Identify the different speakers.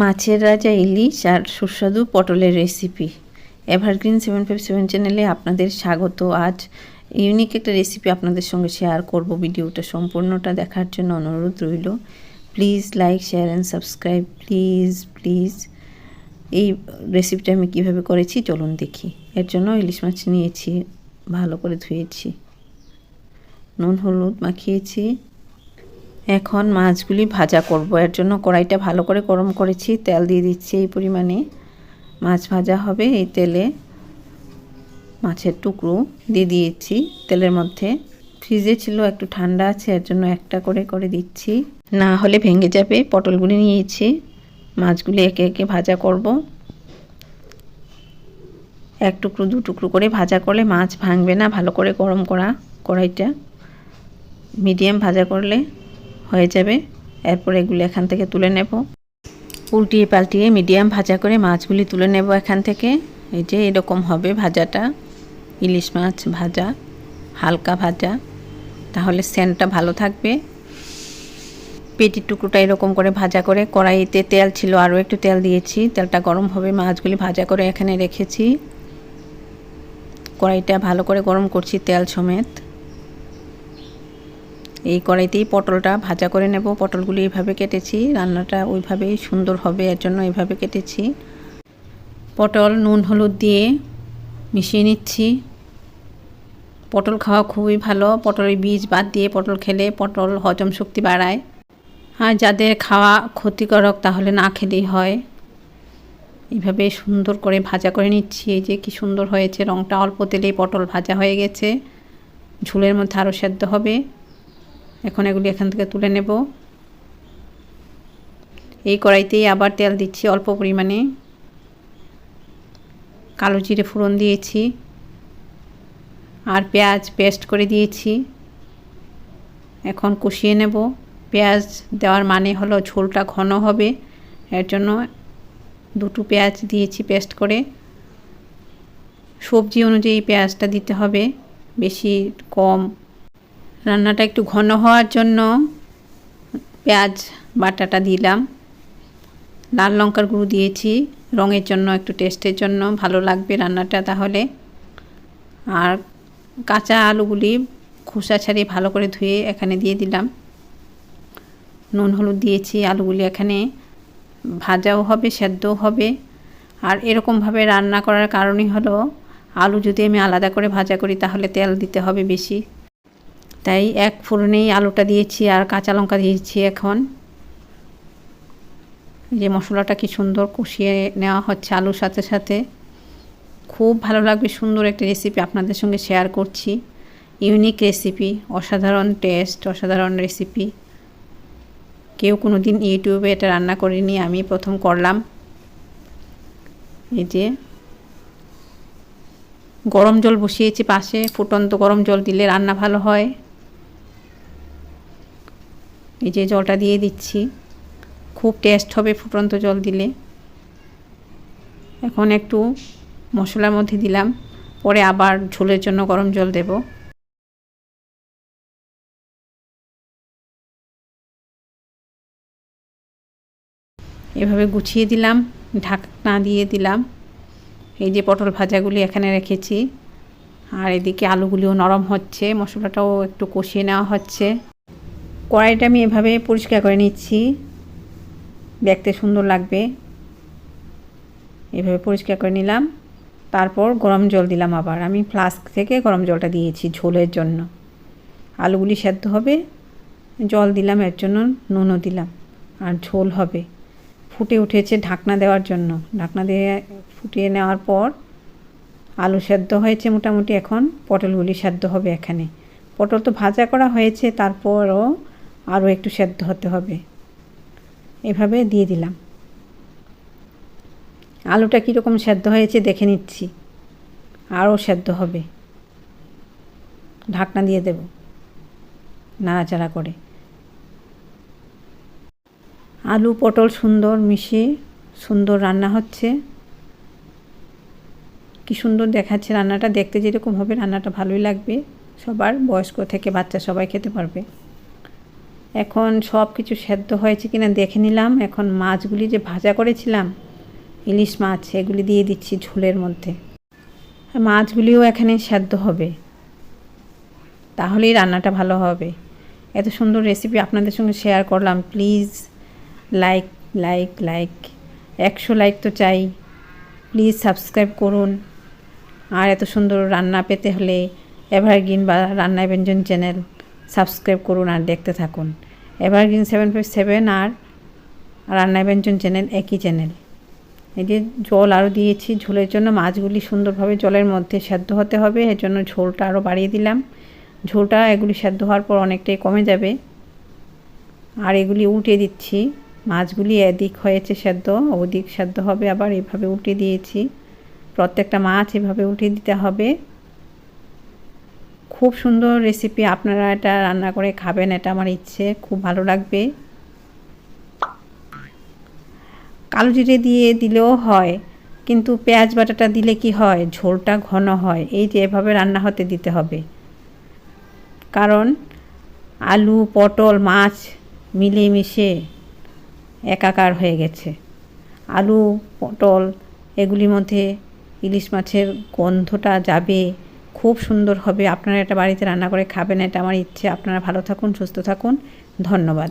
Speaker 1: মাছের রাজা ইলিশ আর সুস্বাদু পটলের recipe evergreen seven five seven চ্যানেলে আপনাদের স্বাগত। আজ ইউনিক একটা রেসিপি আপনাদের সঙ্গে শেয়ার করব। ভিডিওটা সম্পূর্ণটা দেখার জন্য অনুরোধ রইল। Please like share and subscribe please please এই রেসিপিটা আমি কীভাবে করেছি চলুন দেখি। এর জন্য ইলিশ মাছ নিয়েছি, ভালো করে ধুয়েছি। নুন, হলুদ মাখিয়েছি। এখন মাছগুলি ভাজা করব। এর জন্য কড়াইটা ভালো করে গরম করেছি, তেল দিয়ে দিচ্ছি এই পরিমাণে। মাছ ভাজা হবে এই তেলে। মাছের টুকরো দিয়ে দিয়েছি তেলের মধ্যে। ফ্রিজে ছিল, একটু ঠান্ডা আছে, এর জন্য একটা করে করে দিচ্ছি। না হলে ভেঙে যাবে, পটলগুলি নিয়েছি। মাছগুলি একে একে ভাজা করব। এক টুকরো, দু টুকরো করে ভাজা করলে মাছ ভাঙবে না, ভালো করে গরম করা কড়াইটা। মিডিয়াম ভাজা করলে হয়ে যাবে। এরপর এগুলো এখান থেকে তুলে নেব। উল্টিয়ে পাল্টিয়ে মিডিয়াম ভাজা করে মাছগুলি তুলে নেব এখান থেকে। এই যে এরকম হবে ভাজাটা। ইলিশ মাছ ভাজা, হালকা ভাজা। তাহলে সেন্টটা ভালো থাকবে। পেটির টুকরোটা এরকম করে ভাজা করে কড়াইতে তেল ছিল, আরও একটু তেল দিয়েছি। তেলটা গরম হবে, মাছগুলি ভাজা করে এখানে রেখেছি। কড়াইটা ভালো করে গরম করছি তেল সমেত। এই কড়াইতেই পটলটা ভাজা করে নেব। পটলগুলি এইভাবে কেটেছি, রান্নাটা ওইভাবেই সুন্দর হবে, এর জন্য এইভাবে কেটেছি। পটল, নুন, হলুদ দিয়ে মিশিয়ে নিচ্ছি। পটল খাওয়া খুবই ভালো। পটলের বীজ বাদ দিয়ে পটল খেলে পটল হজম শক্তি বাড়ায়। আর যাদের খাওয়া ক্ষতিকারক তাহলে না খেলেই হয়। এইভাবে সুন্দর করে ভাজা করে নিচ্ছি। এই যে কি সুন্দর হয়েছে রঙটা অল্প তেলেই পটল ভাজা হয়ে গেছে। ঝুলের মধ্যে আরও সেদ্ধ হবে। এখন এগুলি এখান থেকে তুলে নেব। এই কড়াইতেই আবার তেল দিচ্ছি অল্প পরিমাণে। কালো জিরে ফোড়ন দিয়েছি। আর পেঁয়াজ পেস্ট করে দিয়েছি। এখন কষিয়ে নেব। পেঁয়াজ দেওয়ার মানে হলো ঝোলটা ঘন হবে। এর জন্য দুটো পেঁয়াজ দিয়েছি পেস্ট করে। সবজি অনুযায়ী পেঁয়াজটা দিতে হবে। বেশি কম রান্নাটা একটু ঘন হওয়ার জন্য পেঁয়াজ, বাটাটা দিলাম। লাল লঙ্কার গুঁড়ো দিয়েছি। রঙের জন্য, একটু টেস্টের জন্য ভালো লাগবে রান্নাটা তাহলে। আর কাঁচা আলুগুলি খোসা ছাড়িয়ে ভালো করে ধুয়ে এখানে দিয়ে দিলাম। নুন, হলুদ দিয়েছি আলুগুলি এখানে। ভাজাও হবে, সেদ্ধও হবে। আর এরকমভাবে রান্না করার কারণই হলো, আলু যদি আমি আলাদা করে ভাজা করি তাহলে তেল দিতে হবে বেশি। তাই এক ফোড়নেই আলুটা দিয়েছি আর কাঁচা লঙ্কা দিয়েছি এখন। যে মশলাটা কি সুন্দর কষিয়ে নেওয়া হচ্ছে আলুর সাথে সাথে। খুব ভালো লাগবে সুন্দর একটা রেসিপি আপনাদের সঙ্গে শেয়ার করছি। ইউনিক রেসিপি অসাধারণ টেস্ট অসাধারণ রেসিপি কেউ কোনো দিন ইউটিউবে এটা রান্না করিনি, আমি প্রথম করলাম। এই যে গরম জল বসিয়েছি পাশে, ফুটন্ত গরম জল দিলে রান্না ভালো হয়। এই যে জলটা দিয়ে দিচ্ছি। খুব টেস্ট হবে ফুটন্ত জল দিলে। এখন একটু মশলার মধ্যে দিলাম। পরে আবার ঝোলের জন্য গরম জল দেব। এভাবে গুছিয়ে দিলাম, ঢাকনা দিয়ে দিলাম। এই যে পটল ভাজাগুলি এখানে রেখেছি। আর এদিকে আলুগুলিও নরম হচ্ছে, মশলাটাও একটু কষিয়ে নেওয়া হচ্ছে। কড়াইটা আমি এভাবে পরিষ্কার করে নিচ্ছি। দেখতে সুন্দর লাগবে। এভাবে পরিষ্কার করে নিলাম। তারপর গরম জল দিলাম আবার। আমি ফ্লাস্ক থেকে গরম জলটা দিয়েছি ঝোলের জন্য। আলুগুলি সেদ্ধ হবে। জল দিলাম, এর জন্য নুনও দিলাম। আর ঝোল হবে। ফুটে উঠেছে ঢাকনা দেওয়ার জন্য। ঢাকনা দিয়ে ফুটিয়ে নেওয়ার পর আলু সেদ্ধ হয়েছে মোটামুটি এখন। পটলগুলি সেদ্ধ হবে এখানে। পটল তো ভাজা করা হয়েছে, তারপরও আরও একটু সেদ্ধ হতে হবে। এভাবে দিয়ে দিলাম। আলুটা কীরকম সেদ্ধ হয়েছে দেখে নিচ্ছি। আরও সেদ্ধ হবে। ঢাকনা দিয়ে দেব নাড়াচাড়া করে। আলু পটল সুন্দর মিশিয়ে সুন্দর রান্না হচ্ছে। কি সুন্দর দেখাচ্ছে রান্নাটা। দেখতে যেরকম হবে রান্নাটা ভালোই লাগবে। সবার বয়স্ক থেকে বাচ্চা সবাই খেতে পারবে। এখন সব কিছু সেদ্ধ হয়েছে কিনা দেখে নিলাম। এখন মাছগুলি যে ভাজা করেছিলাম, ইলিশ মাছ, এগুলি দিয়ে দিচ্ছি ঝোলের মধ্যে। মাছগুলিও এখানে সেদ্ধ হবে। তাহলেই রান্নাটা ভালো হবে। এত সুন্দর রেসিপি আপনাদের সঙ্গে শেয়ার করলাম। প্লিজ লাইক লাইক লাইক একশো লাইক তো চাই। প্লিজ সাবস্ক্রাইব করুন। আর এত সুন্দর রান্না পেতে হলে এভারগ্রিন বা রান্না ব্যঞ্জন চ্যানেল সাবস্ক্রাইব করুন আর দেখতে থাকুন। এভারগ্রিন সেভেন ফাইভ সেভেন আর রান্না ব্যঞ্জন চ্যানেল একই চ্যানেল এই যে জল আরও দিয়েছি, ঝোলের জন্য মাছগুলি সুন্দরভাবে জলের মধ্যে সেদ্ধ হতে হবে, এর জন্য ঝোলটা আরও বাড়িয়ে দিলাম। ঝোলটা এগুলি সেদ্ধ হওয়ার পর অনেকটাই কমে যাবে। আর এগুলি উল্টে দিচ্ছি। মাছগুলি এদিক হয়েছে সেদ্ধ, ওদিক সেদ্ধ হবে, আবার এভাবে উল্টে দিয়েছি। প্রত্যেকটা মাছ এভাবে উল্টে দিতে হবে। খুব সুন্দর রেসিপি আপনারা এটা রান্না করে খাবেন, এটা আমার ইচ্ছে, খুব ভালো লাগবে। কালো জিরে দিয়ে দিলেও হয়, কিন্তু পেঁয়াজ বাটাটা দিলে কি হয়? ঝোলটা ঘন হয়, এই যে এভাবে রান্না হতে দিতে হবে। কারণ আলু, পটল, মাছ মিলেমিশে একাকার হয়ে গেছে। আলু, পটল, এগুলির মধ্যে ইলিশ মাছের গন্ধটা যাবে খুব সুন্দর হবে। আপনারা এটা বাড়িতে রান্না করে খাবেন, এটা আমার ইচ্ছে। আপনারা ভালো থাকুন, সুস্থ থাকুন। ধন্যবাদ।